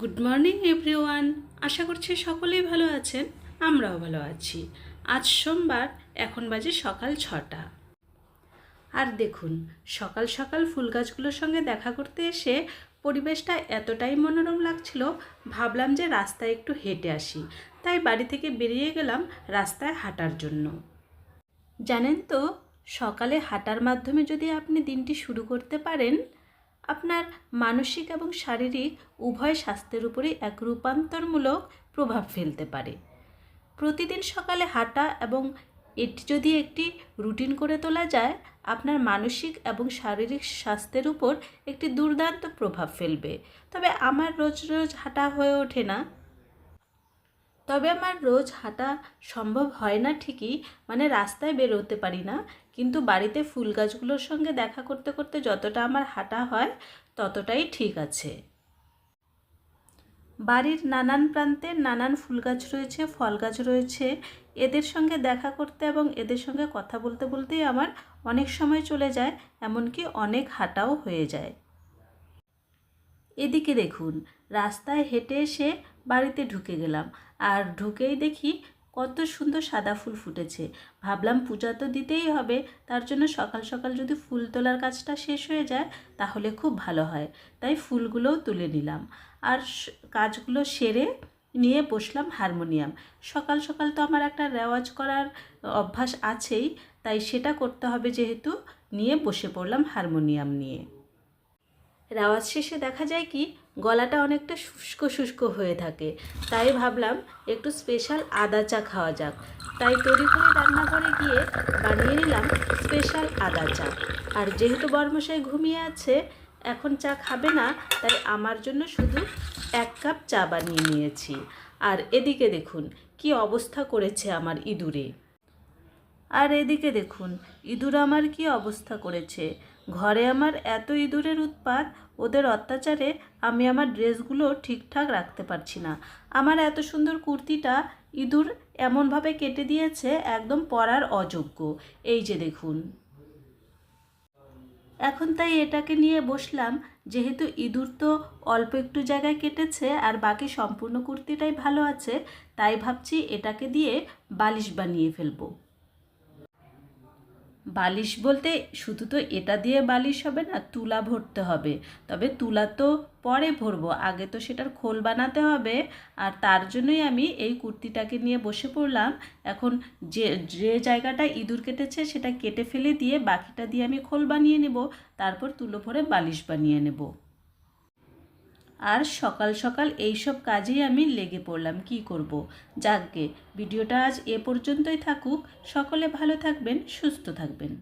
Good morning everyone আশা করছি সকলেই ভালো আছেন। আমরাও ভালো আছি। আজ সোমবার, এখন বাজে সকাল ছটা। আর দেখুন, সকাল সকাল ফুল গাছগুলোর সঙ্গে দেখা করতে এসে পরিবেশটা এতটাই মনোরম লাগছিল, ভাবলাম যে রাস্তায় একটু হেঁটে আসি। তাই বাড়ি থেকে বেরিয়ে গেলাম রাস্তায় হাঁটার জন্য। জানেন তো, সকালে হাঁটার মাধ্যমে যদি আপনি দিনটি শুরু করতে পারেন আপনার মানসিক এবং শারীরিক উভয় স্বাস্থ্যের উপরেই এক রূপান্তরমূলক প্রভাব ফেলতে পারে। প্রতিদিন সকালে হাঁটা এবং এটি যদি একটি রুটিন করে তোলা যায়, আপনার মানসিক এবং শারীরিক স্বাস্থ্যের উপর একটি দুর্দান্ত প্রভাব ফেলবে। তবে আমার রোজ রোজ হাঁটা হয়ে ওঠে না। তবে আমার রোজ হাঁটা সম্ভব হয় না ঠিকই মানে রাস্তায় বেরোতে পারি না। কিন্তু বাড়িতে ফুল গাছগুলোর সঙ্গে দেখা করতে করতে যতটা আমার হাঁটা হয়, ততটাই ঠিক আছে। বাড়ির নানান প্রান্তে নানান ফুল গাছ রয়েছে, ফল গাছ রয়েছে। এদের সঙ্গে দেখা করতে এবং এদের সঙ্গে কথা বলতে বলতেই আমার অনেক সময় চলে যায়, এমনকি অনেক হাঁটাও হয়ে যায়। এদিকে দেখুন, রাস্তায় হেঁটে এসে বাড়িতে ঢুকে গেলাম। আর ঢুকেই দেখি কত সুন্দর সাদা ফুল ফুটেছে। ভাবলাম পূজা তো দিতেই হবে, তার জন্য সকাল সকাল যদি ফুল তোলার কাজটা শেষ হয়ে যায়, তাহলে খুব ভালো হয়। তাই ফুলগুলোও তুলে নিলাম। আর কাজগুলো সেরে নিয়ে বসলাম হারমোনিয়াম। সকাল সকাল তো আমার একটা রেওয়াজ করার অভ্যাস আছেই, তাই সেটা করতে হবে যেহেতু, নিয়ে বসে পড়লাম হারমোনিয়াম নিয়ে। রেওয়াজ শেষে দেখা যায় কি গলাটা অনেকটা শুষ্ক শুষ্ক হয়ে থাকে। তাই ভাবলাম একটু স্পেশাল আদা চা খাওয়া যাক। তাই তৈরি করে রান্নাঘরে গিয়ে বানিয়ে নিলাম স্পেশাল আদা চা। আর যেহেতু বর্মশাই ঘুমিয়ে আছে, এখন চা খাবে না, তাই আমার জন্য শুধু এক কাপ চা বানিয়ে নিয়েছি। আর এদিকে দেখুন, কি অবস্থা করেছে আমার ইঁদুরে। আর এদিকে দেখুন, ইঁদুর আমার কি অবস্থা করেছে। ঘরে আমার এত ইঁদুরের উৎপাত ওদের অত্যাচারে আমি আমার ড্রেসগুলো ঠিকঠাক রাখতে পারছি না। আমার এত সুন্দর কুর্তিটা ইঁদুর এমনভাবে কেটে দিয়েছে, একদম পরার অযোগ্য। এই যে দেখুন। এখন তাই এটাকে নিয়ে বসলাম, যেহেতু ইঁদুর তো অল্প একটু জায়গায় কেটেছে আর বাকি সম্পূর্ণ কুর্তিটাই ভালো আছে, তাই ভাবছি এটাকে দিয়ে বালিশ বানিয়ে ফেলব। বালিশ বলতে শুধু তো এটা দিয়ে বালিশ হবে না, তুলা ভরতে হবে। তবে তুলা তো পরে ভরবো, আগে তো সেটার খোল বানাতে হবে। আর তার জন্যই আমি এই কুর্তিটাকে নিয়ে বসে পড়লাম। এখন যে যে জায়গাটা ইঁদুর কেটেছে সেটা কেটে ফেলে দিয়ে বাকিটা দিয়ে আমি খোল বানিয়ে নেব, তারপর তুলো ভরে বালিশ বানিয়ে নেব। আর সকাল সকাল এই সব কাজেই আমি লেগে পড়লাম। কি করব? যাকগে ভিডিওটা আজ এ পর্যন্তই থাকুক। সকলে ভালো থাকবেন, সুস্থ থাকবেন।